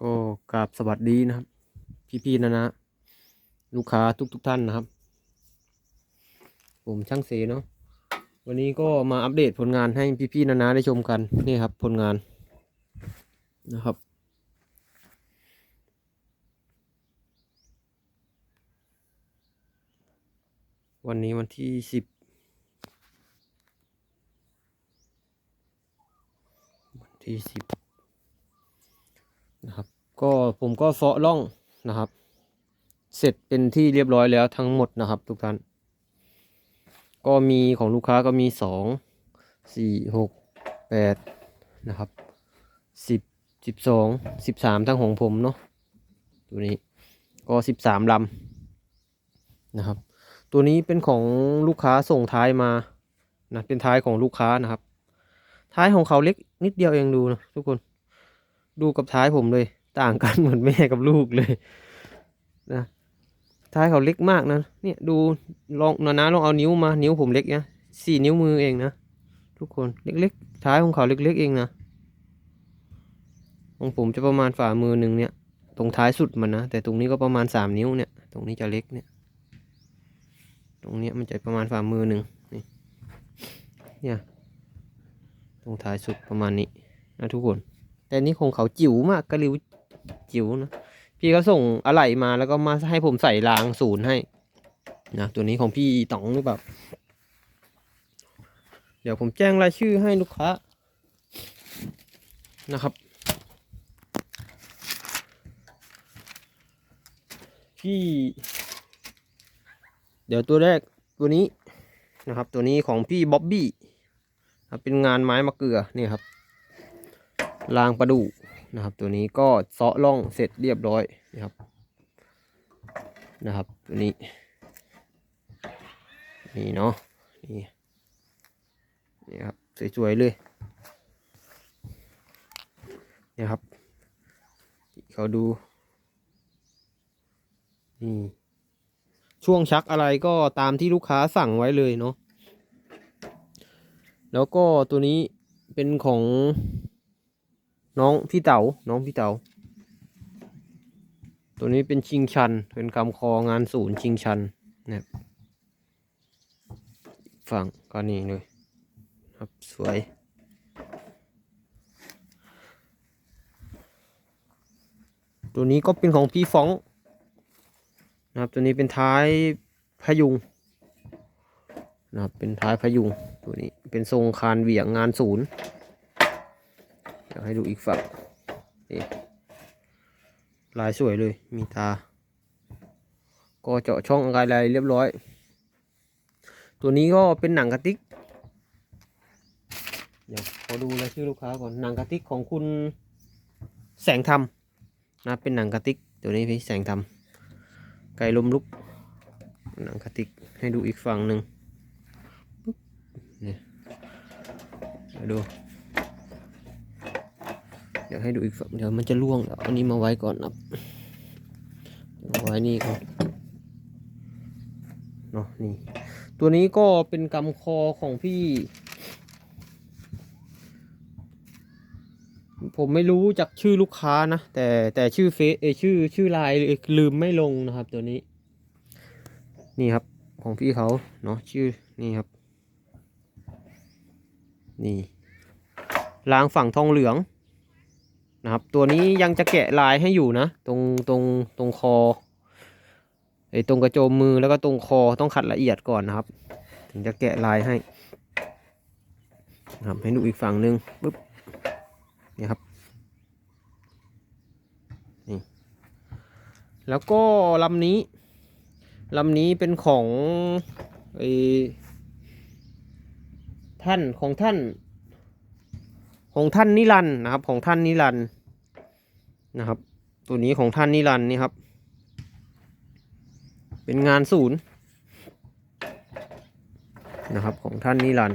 ก็กราบสวัสดีนะครับ พี่ๆนะนะ ลูกค้าทุกๆทท่านนะครับ ผมช่างเสเนาะวันนี้ก็มาอัปเดตผลงานให้พี่ๆนะนะได้ชมกันนี่ครับ ผลงานนะครับ วันนี้วันที่สิบวันที่สิบ นะครับ ก็ผมก็เซาะร่องนะครับ เสร็จเป็นที่เรียบร้อยแล้วทั้งหมดนะครับ ทุกท่าน ก็มีของลูกค้าก็มีสองสี่หกแปดนะครับสิบสิบสองสิบสามทั้งของผมเนาะตัวนี้ก็สิบสามลำนะครับ ตัวนี้เป็นของลูกค้าส่งท้ายมานะเป็นท้ายของลูกค้านะครับ ท้ายของเขาเล็กนิดเดียวเองดูนะทุกคน ดูกับท้ายผมเลย ต่างกันเหมือนแม่กับลูกเลยนะท้ายเขาเล็กมากนะเนี่ยดูลองนานะลองเอานิ้วมานิ้วผมเล็กนะสี่นิ้วมือเองนะทุกคนเล็กๆท้ายของเขาเล็กๆเองนะของผมจะประมาณฝ่ามือหนึ่งเนี่ย ตรงท้ายสุดมันนะแต่ตรงนี้ก็ประมาณสามนิ้วเนี่ย ตรงนี้จะเล็กเนี่ย ตรงเนี้ยมันจะประมาณฝ่ามือหนึ่งนี่เนี่ยตรงท้ายสุดประมาณนี้นะทุกคน แต่นี่ของเขาจิ๋วมากกระริวจิ๋วนะ พี่เขาส่งอะไหล่มาแล้วก็มาให้ผมใส่รางศูนย์ให้นะตัวนี้ของพี่ต๋องหรือเปล่า เดี๋ยวผมแจ้งรายชื่อให้ลูกค้านะครับ พี่ เดี๋ยวตัวแรกตัวนี้นะครับ ตัวนี้ของพี่บ๊อบบี้เป็นงานไม้มะเกลือนี่ครับ รางประดู่นะครับ ตัวนี้ก็เซาะร่องเสร็จเรียบร้อยนะครับนะครับ ตัวนี้ นี่เนาะนี่นี่ครับสวยๆเลยนี่ครับเขาดูนี่ช่วงชักอะไรก็ตามที่ลูกค้าสั่งไว้เลยเนาะแล้วก็ตัวนี้เป็นของ น้องพี่เต๋าน้องพี่เต๋าตัวนี้เป็นชิงชัน เป็นกำคองานศูนย์ชิงชันนะครับฝั่งก็นี่เลยครับสวย ตัวนี้ก็เป็นของพี่ฟองนะครับตัวนี้เป็นท้ายพยุงนะครับเป็นท้ายพยุงตัวนี้เป็นทรงคานเหวี่ยงงานศูนย์ี๋ยวให้ดูอีกฝั่งนี่ลายสวยเลยมีตา ก็เจาะช่องอะไรเรียบร้อย ตัวนี้ก็เป็นหนังกระติกเดี๋ยวขอดูรายชื่อลูกค้าก่อนหนังกระติกของคุณแสงธรรมนะเป็นหนังกระติกตัวนี้พี่แสงธรรมไก่ลมลุก หนังกระติกให้ดูอีกฝั่งหนึ่งเนี่ยดู เดี๋ยวให้ดูอีกฝั่งเดี๋ยวมันจะล่วงเดี๋ยวอันนี้มาไว้ก่อนนะเอาไว้นี่ก่อนเนาะนี่ ตัวนี้ก็เป็นกำคอของพี่ ผมไม่รู้จากชื่อลูกค้านะ แต่แต่ชื่อเฟซเอชื่อชื่อไลน์ลืมไม่ลงนะครับ ตัวนี้ นี่ครับของพี่เขาเนาะชื่อนี่ครับ นี่รางฝั่งทองเหลือง นะครับ ตัวนี้ยังจะแกะลายให้อยู่นะ ตรงตรงตรงคอไอ้ตรงกระโจมมือแล้วก็ตรงคอต้องขัดละเอียดก่อนนะครับ ถึงจะแกะลายให้นะครับให้ดูอีกฝั่งหนึ่งปุ๊บนี่ครับนี่แล้วก็ลำนี้ลำนี้เป็นของไอ้ท่านของท่าน ของท่านนิรันนะครับของท่านนิรันด์ นะครับ ตัวนี้ของท่านนิรันนี่ครับ เป็นงานศูนย์นะครับของท่านนิรัน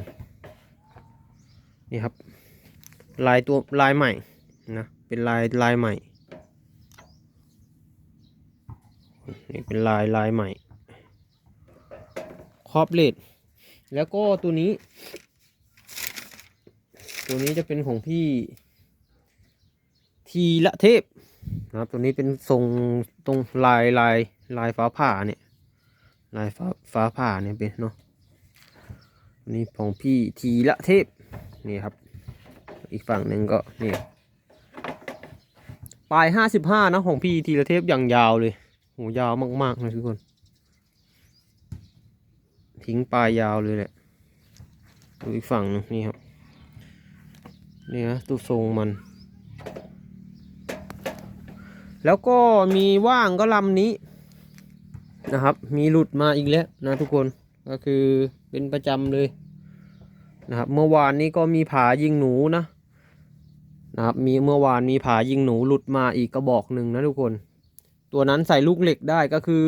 นี่ครับ ลายตัวลายใหม่นะเป็นลายลายใหม่นี่เป็นลายลายใหม่ครอบเลดแล้วก็ตัวนี้ ตัวนี้จะเป็นของพี่ ทีละเทพนะครับตัวนี้เป็นทรงตรงลายลายลายฟ้าผ่าเนี่ยลายฟ้าฟ้าผ่าเนี่ยเป็นเนาะนี่ของพี่ทีละเทพนี่ครับ อีกฝั่งหนึ่งก็นี่ปลายห้าสิบห้านะของพี่ทีละเทพอย่างยาวเลยโหยาวมากๆนะทุกคนทิ้งปลายยาวเลยแหละดูอีกฝั่งหนึงนี่ครับนี่นะตัวทรงมัน แล้วก็มีว่างก็ลำนี้นะครับ มีหลุดมาอีกแล้วนะทุกคนก็คือเป็นประจำเลยนะครับ เมื่อวานนี้ก็มีผายิงหนูนะนะครับ มีเมื่อวานมีผายิงหนูหลุดมาอีกกระบอกหนึ่งนะทุกคน ตัวนั้นใส่ลูกเหล็กได้ก็คือ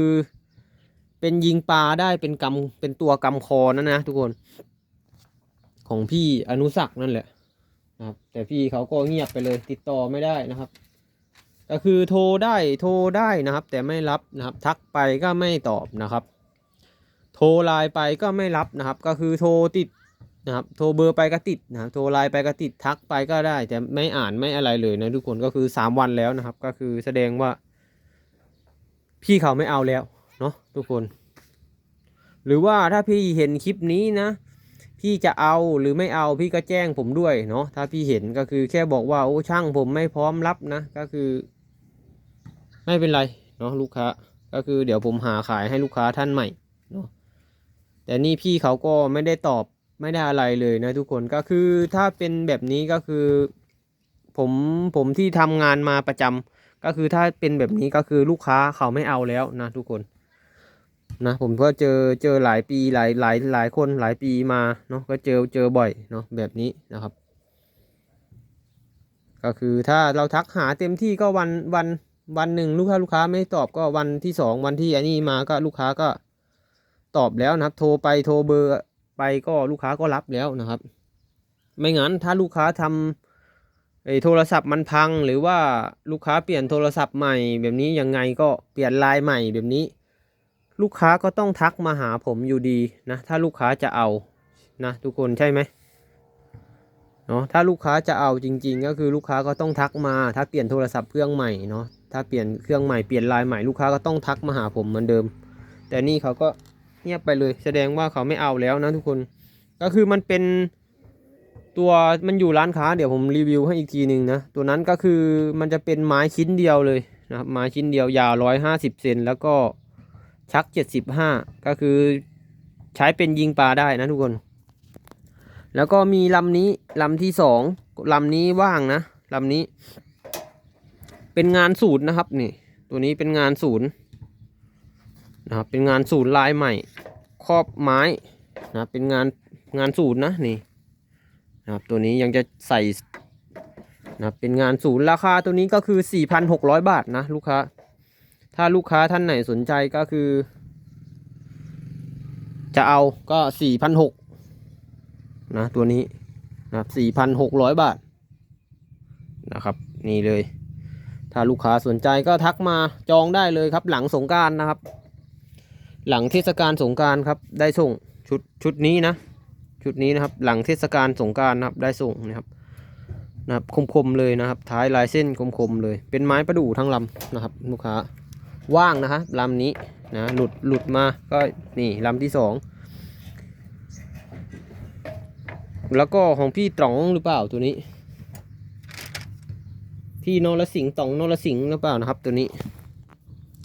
เป็นยิงปลาได้เป็นกำเป็นตัวกำคอนั่นนะทุกคน ของพี่อนุสักนั่นแหละนะครับ แต่พี่เขาก็เงียบไปเลยติดต่อไม่ได้นะครับ ก็คือโทรได้โทรได้นะครับ แต่ไม่รับนะครับ ทักไปก็ไม่ตอบนะครับ โทรไลน์ไปก็ไม่รับนะครับ ก็คือโทรติดนะครับ โทรเบอร์ไปก็ติดนะครับ โทรไลน์ไปก็ติดทักไปก็ได้ แต่ไม่อ่านไม่อะไรเลยนะทุกคนก็คือสามวันแล้วนะครับ ก็คือแสดงว่า พี่เขาไม่เอาแล้วเนาะทุกคน หรือว่าถ้าพี่เห็นคลิปนี้นะพี่จะเอาหรือไม่เอาพี่ก็แจ้งผมด้วยเนาะถ้าพี่เห็นก็คือแค่บอกว่าโอ้ช่างผมไม่พร้อมรับนะ ก็คือ ไม่เป็นไรเนาะลูกค้าก็คือเดี๋ยวผมหาขายให้ลูกค้าท่านใหม่เนาะแต่นี่พี่เขาก็ไม่ได้ตอบไม่ได้อะไรเลยนะทุกคนก็คือถ้าเป็นแบบนี้ก็คือผมผมที่ทำงานมาประจำก็คือถ้าเป็นแบบนี้ก็คือลูกค้าเขาไม่เอาแล้วนะทุกคนนะผมก็เจอเจอหลายปีหลายหลายหลายคนหลายปีมาเนาะก็เจอเจอบ่อยเนาะแบบนี้นะครับ ก็คือถ้าเราทักหาเต็มที่ก็วันวัน วันหนึ่งลูกค้าลูกค้าไม่ตอบก็วันที่สองวันที่อันนี้มาก็ลูกค้าก็ตอบแล้วนะครับ โทรไปโทรเบอร์ไปก็ลูกค้าก็รับแล้วนะครับ ไม่งั้นถ้าลูกค้าทำไอ้โทรศัพท์มันพัง หรือว่าลูกค้าเปลี่ยนโทรศัพท์ใหม่ แบบนี้ยังไงก็เปลี่ยนลน์ใหม่แบบนี้ ลูกค้าก็ต้องทักมาหาผมอยู่ดีนะถ้าลูกค้าจะเอานะทุกคนใช่ไหมเนาะถ้าลูกค้าจะเอาจริง ๆ ก็คือลูกค้าก็ต้องทักมา ถ้าเปลี่ยนโทรศัพท์เครื่องใหม่เนาะ ถ้าเปลี่ยนเครื่องใหม่เปลี่ยนลน์ใหม่ลูกค้าก็ต้องทักมาหาผมเหมือนเดิม แต่นี่เขาก็เงียบไปเลย แสดงว่าเขาไม่เอาแล้วนะทุกคน ก็คือมันเป็นตัวมันอยู่ร้านค้าเดี๋ยวผมรีวิวให้อีกทีหนึ่งนะ ตัวนั้นก็คือมันจะเป็นไม้ชิ้นเดียวเลยนะครับไม้ชิ้นเดียวยาวร้อยห้าสิบเซนแล้วก็ชักเจ็ดสิบห้าก็คือใช้เป็นยิงปลาได้นะทุกคน แล้วก็มีลำนี้ลำที่สองลำนี้ว่างนะลำนี้ เป็นงานศูนย์นะครับนี่ตัวนี้เป็นงานศูนย์นะครับเป็นงานศูนย์ลายใหม่ครอบไม้นะเป็นงานงานศูนย์นะนี่นะครับตัวนี้ยังจะใส่นะเป็นงานศูนย์ราคาตัวนี้ก็คือ 4,600 บาทนะลูกค้า ถ้าลูกค้าท่านไหนสนใจก็คือ จะเอาก็ 4,600นะตัวนี้นะครับสี่พันหกร้อยบาทนะครับ นี่เลย ถ้าลูกค้าสนใจก็ทักมาจองได้เลยครับ หลังสงการนะครับ หลังเทศกาลสงการครับ ได้ส่งชุดชุดนี้นะ ชุดนี้นะครับ หลังเทศกาลสงการนะครับ ได้ส่งนะครับนะครับคมๆเลยนะครับ ท้ายลายเส้นคมๆเลย เป็นไม้ประดู่ทั้งลำนะครับ ลูกค้าว่างนะครับลำนี้นะหลุดหลุดมาก็นี่ลำที่สองแล้วก็ของพี่ต๋องหรือเปล่าตัวนี้ พี่นรสิงห์ตองนรสิงห์หรือเปล่านะครับ ตัวนี้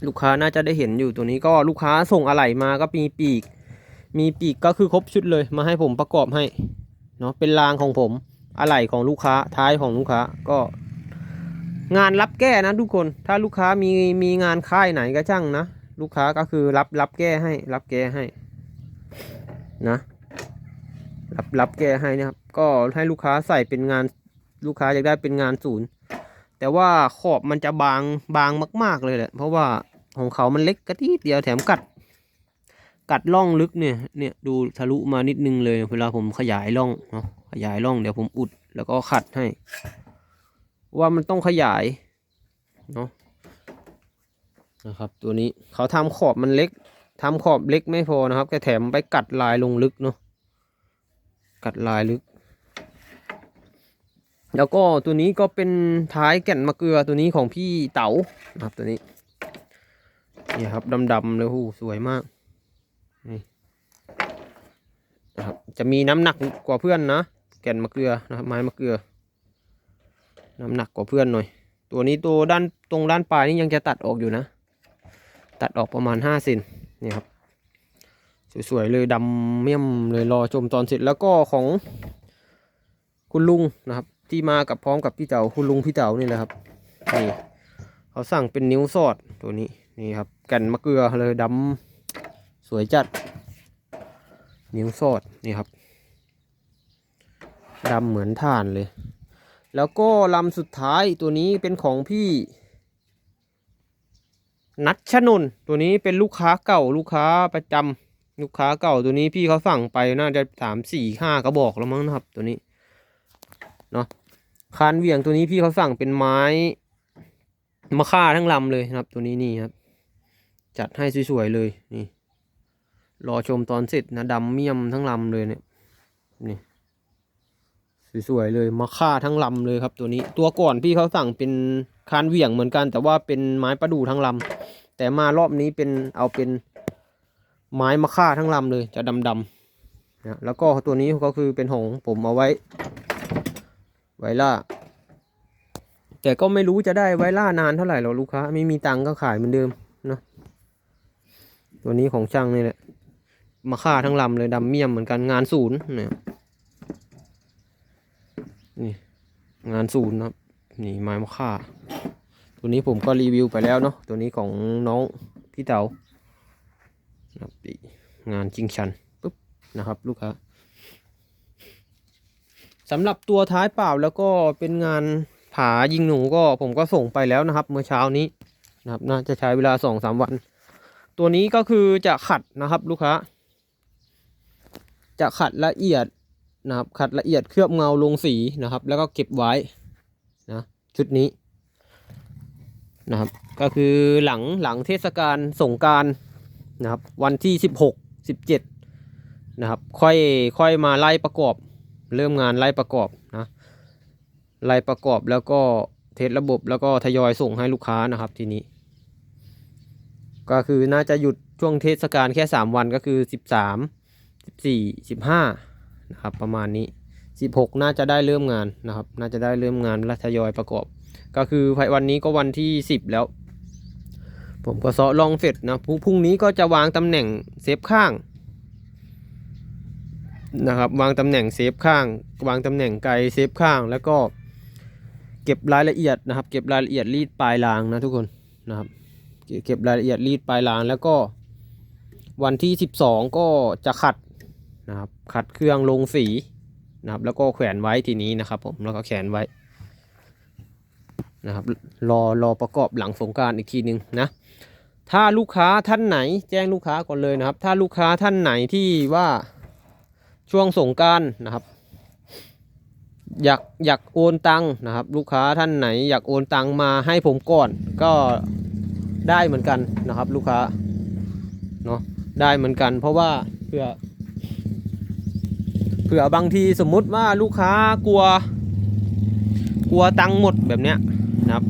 ลูกค้าน่าจะได้เห็นอยู่ตัวนี้ก็ลูกค้าส่งอะไหล่มาก็มีปีก มีปีกก็คือครบชุดเลยมาให้ผมประกอบให้เนาะเป็นรางของผมอะไหล่ของลูกค้าท้ายของลูกค้าก็ งานรับแก้นะทุกคนถ้าลูกค้ามีมีงานค่ายไหนก็ช่างนะลูกค้าก็คือรับรับแก้ให้ รับแก้ให้นะรับรับแก้ให้นะครับ ก็ให้ลูกค้าใส่เป็นงานลูกค้าอยากได้เป็นงานศูนย์ แต่ว่าขอบมันจะบางบางมาก ๆเลยแหละเพราะว่าของเขามันเล็กกระทีเดียวแถมกัด กัดร่องลึกเนี่ยเนี่ยดูทะลุมานิดนึงเลย เวลาผมขยายร่องเนาะขยายร่องเดี๋ยวผมอุดแล้วก็ขัดให้ ว่ามันต้องขยายเนาะนะครับ ตัวนี้เขาทำขอบมันเล็กทำขอบเล็กไม่พอนะครับแต่แถมไปกัดลายลงลึกเนาะกัดลายลึก แล้วก็ตัวนี้ก็เป็นท้ายแก่นมะเกลือตัวนี้ของพี่เต๋านะครับตัวนี้นี่ครับดำๆเลยหูสวยมากนี่นะครับจะมีน้ำหนักกว่าเพื่อนนะ แก่นมะเกลือนะครับไม้มะเกลือ น้ำหนักกว่าเพื่อนหน่อย ตัวนี้ตัวด้านตรงด้านปลายนี่ยังจะตัดออกอยู่นะ ตัดออกประมาณห้าเซนนี่ครับสวยๆเลยดำเมี่ยมเลยรอชมตอนเสร็จแล้วก็ของคุณลุงนะครับ ที่มากับพร้อมกับพี่เต๋าคุณลุงพี่เต๋านี่แหละครับนี่เขาสั่งเป็นนิ้วสอดตัวนี้นี่ครับแก่นมะเกลือเลยดำสวยจัด นิ้วสอดนี่ครับดำเหมือนถ่านเลย แล้วก็ลำสุดท้ายตัวนี้เป็นของพี่ นัชนนตัวนี้เป็นลูกค้าเก่าลูกค้าประจำลูกค้าเก่าตัวนี้พี่เขาสั่งไปน่าจะสามสี่ห้ากระบอกแล้วมั้งนะครับ ตัวนี้เนาะ คานเหวี่ยงตัวนี้พี่เขาสั่งเป็นไม้มะค่าทั้งลำเลยนะครับ ตัวนี้นี่ครับ จัดให้สวยๆเลยนี่ รอชมตอนเสร็จนะดำเมี่ยมทั้งลำเลยเนี่ยนี่สวยๆเลยมาค่าทั้งลำเลยครับ ตัวนี้ ตัวก่อนพี่เขาสั่งเป็นคานเหวี่ยงเหมือนกัน แต่ว่าเป็นไม้ประดู่ทั้งลำแต่มารอบนี้เป็นเอาเป็นไม้มะค่าทั้งลำเลยจะดำๆนะแล้วก็ตัวนี้ก็คือเป็นของผมเอาไว้ ไวล่า แต่ก็ไม่รู้จะได้ไวล่านานเท่าไหร่หรอกลูกค้า ไม่มีตังค์ก็ขายเหมือนเดิมเนะตัวนี้ของช่างนี่แหละ มาค่าทั้งลำเลยดำเมียมเหมือนกันงานศูนย์เนี่ยนี่ งานศูนย์นะครับนี่ไม้มะค่า ตัวนี้ผมก็รีวิวไปแล้วเนาะตัวนี้ของน้องพี่เต๋านะครับงานจริงชันปุ๊บนะครับ ลูกค้า สำหรับตัวท้ายเปล่าแล้วก็เป็นงานผายิงหนูก็ผมก็ส่งไปแล้วนะครับ เมื่อเช้านี้นะครับน่าจะใช้เวลาสองสามวัน ตัวนี้ก็คือจะขัดนะครับลูกค้า จะขัดละเอียดนะครับขัดละเอียดเคลือบเงาลงสีนะครับ แล้วก็เก็บไว้นะชุดนี้นะครับก็คือหลังหลังเทศกาลสงการนะครับวันที่สิบหกสิบเจ็ดนะครับค่อยค่อยมาไล่ประกอบ เริ่มงานไล่ประกอบนะไล่ประกอบแล้วก็เทสระบบแล้วก็ทยอยส่งให้ลูกค้านะครับทีนี้ ก็คือน่าจะหยุดช่วงเทศกาลแค่สามวันก็คือสิบสามสิบสี่สิบห้านะครับประมาณนี้ 16 น่าจะได้เริ่มงานนะครับ น่าจะได้เริ่มงานและทยอยประกอบ ก็คือวันนี้ก็วันที่ 10 แล้ว ผมก็เซาะลองเสร็จนะพรุ่งนี้ก็จะวางตำแหน่งเซฟข้าง นะครับวางตำแหน่งเซฟข้าง วางตำแหน่งไกลเซฟข้าง แล้วก็เก็บรายละเอียดนะครับ เก็บรายละเอียดรีดปลายรางนะทุกคนนะครับ เก็บรายละเอียดรีดปลายรางแล้วก็ วันที่ 12 ก็จะขัดนะครับขัดเครื่องลงสีนะครับ แล้วก็แขวนไว้ทีนี้นะครับ ผมแล้วก็แขวนไว้นะครับรอรอประกอบหลังสงการอีกทีหนึ่งนะถ้าลูกค้าท่านไหนแจ้งลูกค้าก่อนเลยนะครับ ถ้าลูกค้าท่านไหนที่ว่า ช่วงสงการนะครับ อยากอยากโอนตังค์นะครับ ลูกค้าท่านไหน อยากโอนตังค์มาให้ผมก่อน ก็ได้เหมือนกันนะครับ ลูกค้าเนาะได้เหมือนกัน เพราะว่าเพื่อเผื่อบางทีสมมุติว่าลูกค้ากลัว กลัวตังค์หมดแบบเนี้ยนะครับ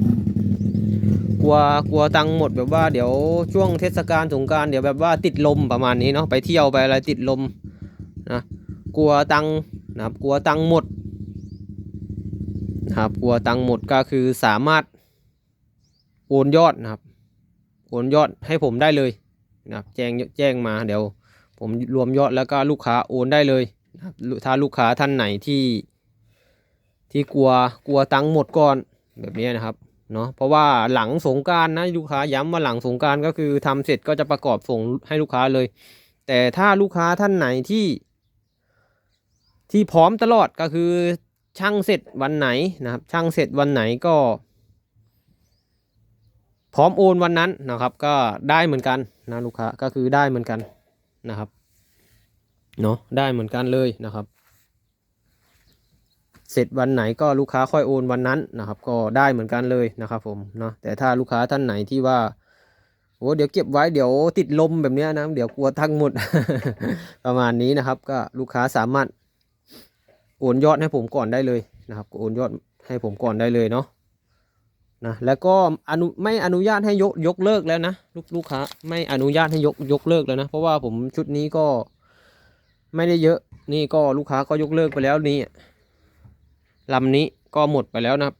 กลัวกลัวตังค์หมดแบบว่าเดี๋ยวช่วงเทศกาลสงการเดี๋ยวแบบว่าติดลมประมาณนี้เนาะไปเที่ยวไปอะไรติดลมนะ กลัวตังนะครับกลัวตังหมดนะครับกลัวตังหมดก็คือสามารถโอนยอดนะครับโอนยอดให้ผมได้เลยนะครับแจ้งแจ้งมาเดี๋ยวผมรวมยอดแล้วก็ลูกค้าโอนได้เลยนะครับถ้าลูกค้าท่านไหนที่ ที่กลัวกลัวตังหมดก่อนแบบนี้นะครับเนาะเพราะว่าหลังสงการนะลูกค้าย้ำว่าหลังสงการก็คือทำเสร็จก็จะประกอบส่งให้ลูกค้าเลย แต่ถ้าลูกค้าท่านไหนที่ ที่พร้อมตลอดก็คือช่างเสร็จวันไหนนะครับ ช่างเสร็จวันไหนก็ พร้อมโอนวันนั้นนะครับ ก็ได้เหมือนกันนะลูกค้าก็คือได้เหมือนกันนะครับเนาะได้เหมือนกันเลยนะครับ เสร็จวันไหนก็ลูกค้าค่อยโอนวันนั้นนะครับ ก็ได้เหมือนกันเลยนะครับ ผมเนาะแต่ถ้าลูกค้าท่านไหนที่ว่าโอ้เดี๋ยวเก็บไว้เดี๋ยวติดลมแบบนี้นะเดี๋ยวกลัวทั้งหมด ประมาณนี้นะครับ ก็ลูกค้าสามารถ โอนยอดให้ผมก่อนได้เลยนะครับโอนยอดให้ผมก่อนได้เลยเนาะนะแล้วก็อนุไม่อนุญาตให้ยกยกเลิกแล้วนะลูกลูกค้าไม่อนุญาตให้ยกยกเลิกแล้วนะ เพราะว่าผมชุดนี้ก็ไม่ได้เยอะนี่ก็ลูกค้าก็ยกเลิกไปแล้วนี่ลำนี้ก็หมดไปแล้วนะครับ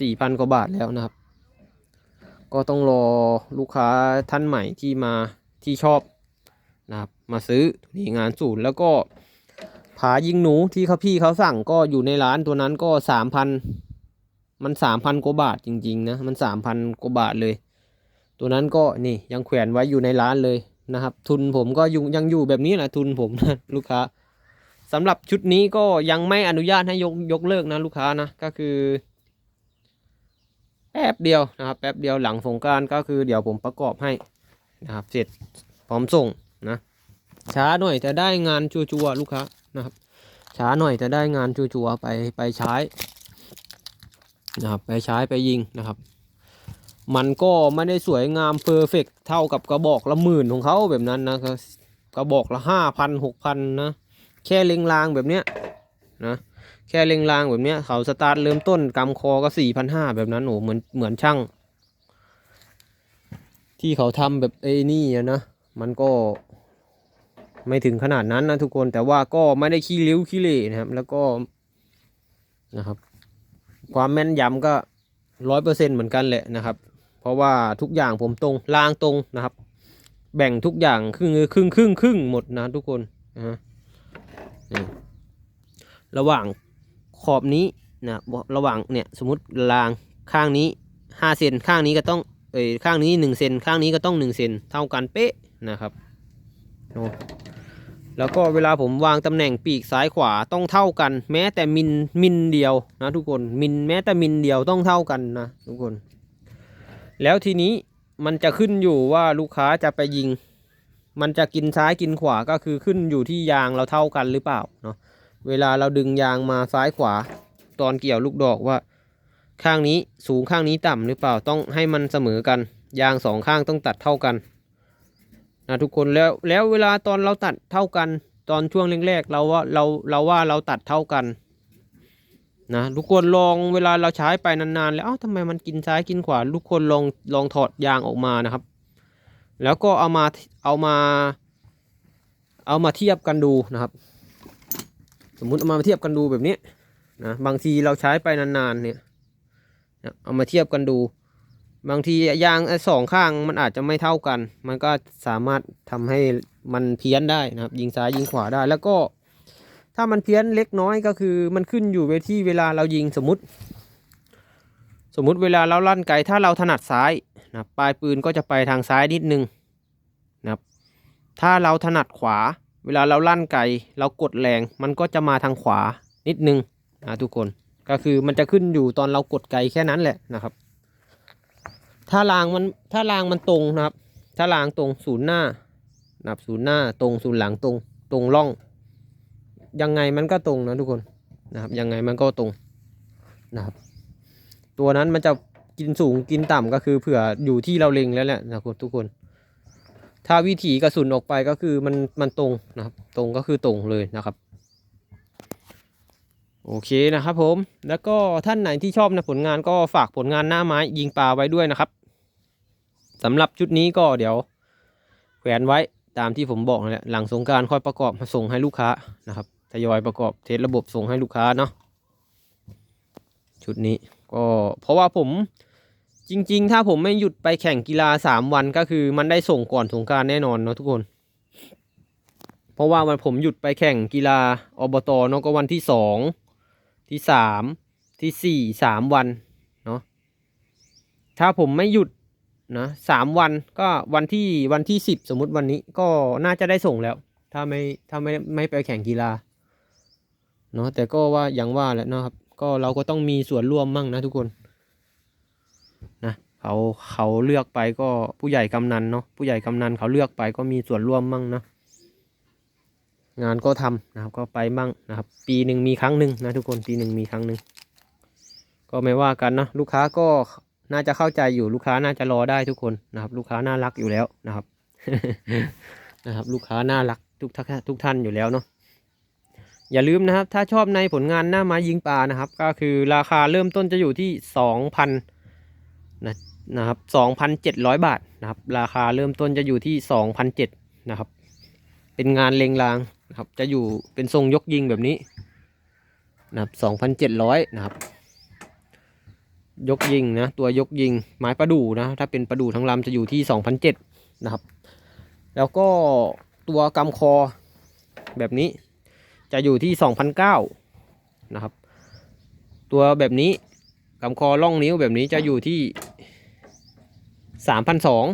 สี่พันกว่าบาทแล้วนะครับ ก็ต้องรอลูกค้าท่านใหม่ที่มาที่ชอบนะครับมาซื้อนี่งานศูนย์แล้วก็ ผายิงหนูที่เขาพี่เขาสั่งก็อยู่ในร้านตัวนั้นก็สามพันมันสามพันกว่าบาทจริงๆนะมันสามพันกว่าบาทเลย ตัวนั้นก็นี่ยังแขวนไว้อยู่ในร้านเลยนะครับ ทุนผมก็ยังยังอยู่แบบนี้แหละทุนผมนะลูกค้าสำหรับชุดนี้ก็ยังไม่อนุญาตให้ยกยกเลิกนะลูกค้านะก็คือแป๊บเดียวนะครับแป๊บเดียวหลังสงการก็คือเดี๋ยวผมประกอบให้นะครับ เสร็จพร้อมส่งนะ ช้าหน่อยแต่ได้งานชัวร์ๆลูกค้า นะครับ ช้าหน่อยแต่ได้งานชัวๆไปไปใช้นะครับไปใช้ไปยิงนะครับ มันก็ไม่ได้สวยงามเพอร์เฟกเท่ากับกระบอกละหมื่นของเขาแบบนั้นนะครับกระบอกละห้าพันหกพันนะแค่เล็งรางแบบเนี้ยนะแค่เล็งรางแบบเนี้ยเขาสตาร์ทเริ่มต้นกำคอก็สี่พันห้าแบบนั้นโอ้เหมือนเหมือนช่าง ที่เขาทำแบบไอ้นี่นะมันก็ ไม่ถึงขนาดนั้นนะทุกคนแต่ว่าก็ไม่ได้ขี้ริ้วขี้เหร่นะครับ แล้วก็นะครับ ความแม่นยำก็ร้อยเปอร์เซ็นเหมือนกันแหละนะครับ เพราะว่าทุกอย่างผมตรงลางตรงนะครับ แบ่งทุกอย่างครึ่งครึ่งครึ่งครึ่งหมดนะทุกคนนะฮะระหว่างขอบนี้นะระหว่างเนี่ยสมมติรางข้างนี้ห้าเซนข้างนี้ก็ต้องเอ้ยข้างนี้หนึ่งเซนข้างนี้ก็ต้องหนึ่งเซนเท่ากันเป๊ะนะครับ แล้วก็เวลาผมวางตำแหน่งปีกซ้ายขวาต้องเท่ากัน แม้แต่มิลมิลเดียวนะทุกคนมิลแม้แต่มิลเดียวต้องเท่ากันนะทุกคน แล้วทีนี้มันจะขึ้นอยู่ว่าลูกค้าจะไปยิง มันจะกินซ้ายกินขวาก็คือขึ้นอยู่ที่ยางเราเท่ากันหรือเปล่าเนาะเวลาเราดึงยางมาซ้ายขวา ตอนเกี่ยวลูกดอกว่า ข้างนี้สูงข้างนี้ต่ำหรือเปล่าต้องให้มันเสมอกัน ยางสองข้างต้องตัดเท่ากัน นะทุกคนแล้วแล้วเวลาตอนเราตัดเท่ากัน ตอนช่วงแรกๆเราว่าเราเราว่าเราตัดเท่ากันนะทุกคนลองเวลาเราใช้ไปนานๆ แล้วเอ้าทำไมมันกินซ้ายกินขวาทุกคนลองลองถอดยางออกมานะครับ แล้วก็เอามาเอามา เอามาเทียบกันดูนะครับ สมมุติเอามาเทียบกันดูแบบนี้นะบางทีเราใช้ไปนานๆเนี่ยนะเอามาเทียบกันดู บางทียางสองข้างมันอาจจะไม่เท่ากัน มันก็สามารถทำให้มันเพี้ยนได้นะครับ ยิงซ้ายยิงขวาได้ แล้วก็ถ้ามันเพี้ยนเล็กน้อยก็คือมันขึ้นอยู่ไปที่เวลาเรายิงสมมติ สมมุติเวลาเราลั่นไกถ้าเราถนัดซ้ายนะปลายปืนก็จะไปทางซ้ายนิดนึงนะครับถ้าเราถนัดขวา เวลาเราลั่นไกเรากดแรงมันก็จะมาทางขวานิดนึงนะทุกคนก็คือมันจะขึ้นอยู่ตอนเรากดไกแค่นั้นแหละนะครับ ถ้ารางมันถ้ารางมันตรงนะครับ ถ้ารางตรงศูนย์หน้านับศูนย์หน้าตรงศูนย์หลังตรงตรงร่อง ยังไงมันก็ตรงนะทุกคนนะครับ ยังไงมันก็ตรงนะครับ ตัวนั้นมันจะกินสูงกินต่ำก็คือเผื่ออยู่ที่เราเล็งแล้วแหละนะครับทุกคน ถ้าวิถีกระสุนออกไปก็คือมันมันตรงนะครับ ตรงก็คือตรงเลยนะครับ โอเคนะครับผมแล้วก็ท่านไหนที่ชอบนะผลงานก็ฝากผลงานหน้าไม้ยิงปลาไว้ด้วยนะครับ สำหรับชุดนี้ก็เดี๋ยวแขวนไว้ตามที่ผมบอกนั่นแหละหลังสงการค่อยประกอบมาส่งให้ลูกค้านะครับทยอยประกอบเทสระบบส่งให้ลูกค้าเนาะชุดนี้ก็เพราะว่าผมจริง ๆ ถ้าผมไม่หยุดไปแข่งกีฬาสามวันก็คือมันได้ส่งก่อนสงการแน่นอนเนาะทุกคน เพราะว่าวันผมหยุดไปแข่งกีฬาอบตเนาะก็วันที่สองที่สามที่สี่สามวันเนาะถ้าผมไม่หยุด นะสามวันก็วันที่วันที่สิบสมมุติวันนี้ก็น่าจะได้ส่งแล้ว ถ้าไม่ถ้าไม่ไม่ไปแข่งกีฬาเนาะแต่ก็ว่าอย่างว่าแหละนะครับ ก็เราก็ต้องมีส่วนร่วมมั่งนะทุกคนนะเขาเขาเลือกไปก็ผู้ใหญ่กำนันเนาะผู้ใหญ่กำนันเขาเลือกไปก็มีส่วนร่วมมั่งนะงานก็ทำนะครับก็ไปบ้างนะครับ ปีหนึ่งมีครั้งหนึ่งนะทุกคนปีหนึ่งมีครั้งหนึ่งก็ไม่ว่ากันนะลูกค้าก็ น่าจะเข้าใจอยู่ลูกค้าน่าจะรอได้ทุกคนนะครับ ลูกค้าน่ารักอยู่แล้วนะครับ นะครับ ลูกค้าน่ารักทุกท่านทุกท่านอยู่แล้วเนาะอย่าลืมนะครับ ถ้าชอบในผลงานหน้าไม้ยิงปลานะครับ ก็คือราคาเริ่มต้นจะอยู่ที่สองพันนะนะครับสองพันเจ็ดร้อยบาทนะครับ ราคาเริ่มต้นจะอยู่ที่สองพันเจ็ดนะครับ เป็นงานเลงรางนะครับ จะอยู่เป็นทรงยกยิงแบบนี้นะครับสองพันเจ็ดร้อยนะครับ ยกยิงนะ ตัวยกยิงไม้ประดู่นะ ถ้าเป็นประดู่ทั้งลำจะอยู่ที่สองพันเจ็ดนะครับ แล้วก็ตัวกำคอแบบนี้จะอยู่ที่สองพันเก้านะครับ ตัวแบบนี้กำคอล่องนิ้วแบบนี้จะอยู่ที่สามพันสอง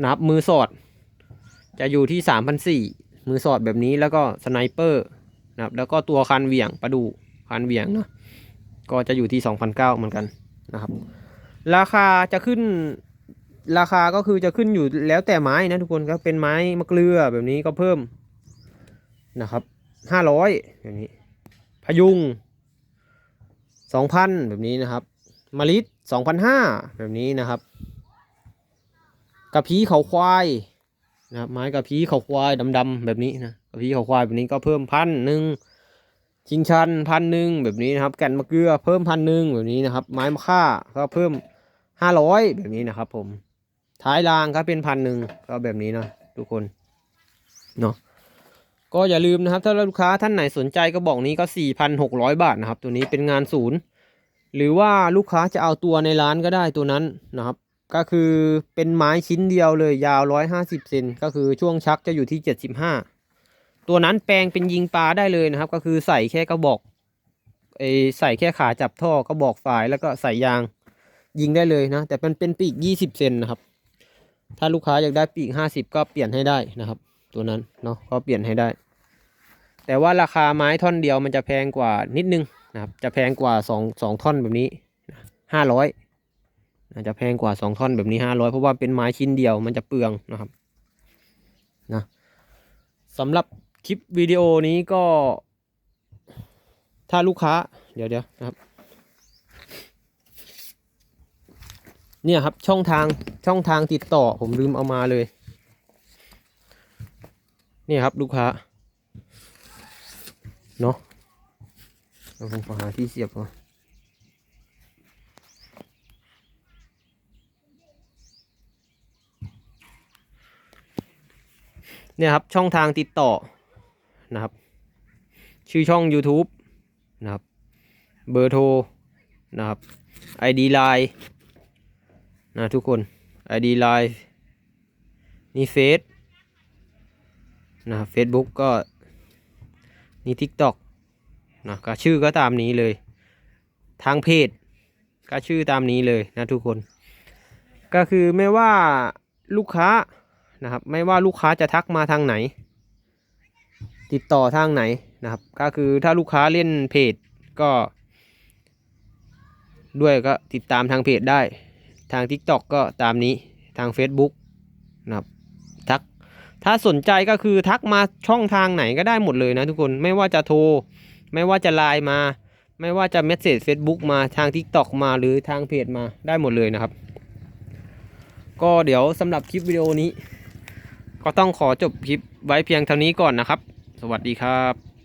นะครับมือสอด จะอยู่ที่สามพันสี่มือสอดแบบนี้แล้วก็สไนเปอร์นะครับแล้วก็ตัวคันเหวี่ยงประดูคันเหวี่ยงเนาะ ก็จะอยู่ที่สองพันเก้าเหมือนกันนะครับ ราคาจะขึ้นราคาก็คือจะขึ้นอยู่แล้วแต่ไม้นะทุกคนครับเป็นไม้มะเกลือแบบนี้ก็เพิ่มนะครับห้าร้อยแบบนี้ พยุงสองพันแบบนี้นะครับมะลิสองพันห้าแบบนี้นะครับกระพี้เขาควายนะครับไม้กระพี้เขาควายดำๆแบบนี้นะกระพี้เขาควายแบบนี้ก็เพิ่มพันหนึ่ง ชิงชันพันหนึ่งแบบนี้นะครับแก่นมะเกลือเพิ่มพันหนึ่งแบบนี้นะครับ ไม้มะค่าก็เพิ่มห้าร้อยแบบนี้นะครับ ผม ท้ายรางก็เป็นพันหนึ่งก็แบบนี้นะทุกคนเนาะก็อย่าลืมนะครับ ถ้าลูกค้าท่านไหนสนใจก็บอกนี้ก็สี่พันหกร้อยบาทนะครับ ตัวนี้เป็นงานศูนย์ หรือว่าลูกค้าจะเอาตัวในร้านก็ได้ตัวนั้นนะครับ ก็คือเป็นไม้ชิ้นเดียวเลยยาวร้อยห้าสิบเซนก็คือช่วงชักจะอยู่ที่เจ็ดสิบห้า ตัวนั้นแปลงเป็นยิงปลาได้เลยนะครับ ก็คือใส่แค่กระบอกไอใส่แค่ขาจับท่อกระบอกฝายแล้วก็ใส่ยางยิงได้เลยนะ แต่มันเป็นปีกยี่สิบเซนนะครับ ถ้าลูกค้าอยากได้ปีกห้าสิบก็เปลี่ยนให้ได้นะครับ ตัวนั้นเนาะก็เปลี่ยนให้ได้ แต่ว่าราคาไม้ท่อนเดียวมันจะแพงกว่านิดนึงนะครับ จะแพงกว่าสองสองท่อนแบบนี้ห้าร้อยจะแพงกว่าสองท่อนแบบนี้ห้าร้อยเพราะว่าเป็นไม้ชิ้นเดียวมันจะเปลืองนะครับนะสำหรับ คลิปวิดีโอนี้ก็ ถ้าลูกค้า เดี๋ยวเดี๋ยวนะครับ เนี่ยครับช่องทางช่องทางติดต่อผมลืมเอามาเลยเนี่ยครับลูกค้า เนาะเราผมหาที่เสียบก่อนเนี่ยครับช่องทางติดต่อ นะครับ ชื่อช่อง YouTube นะครับ เบอร์โทรนะครับ ID Line นะทุกคน ID Line นี่เฟซนะครับ Facebook ก็นี่ TikTok นะก็ชื่อก็ตามนี้เลย ทางเพจ ก็ชื่อตามนี้เลยนะทุกคน ก็คือไม่ว่าลูกค้านะครับ ไม่ว่าลูกค้าจะทักมาทางไหน ติดต่อทางไหนนะครับ ก็คือถ้าลูกค้าเล่นเพจก็ ด้วยก็ติดตามทางเพจได้ ทาง TikTok ก็ตามนี้ทาง Facebook นะครับทักถ้าสนใจก็คือทักมาช่องทางไหนก็ได้หมดเลยนะทุกคนไม่ว่าจะโทร ไม่ว่าจะไลน์มา ไม่ว่าจะเมสเซจ Facebook มาทาง TikTok มาหรือทางเพจมาได้หมดเลยนะครับ ก็เดี๋ยวสำหรับคลิปวิดีโอนี้ ก็ต้องขอจบคลิปไว้เพียงเท่านี้ก่อนนะครับ สวัสดีครับ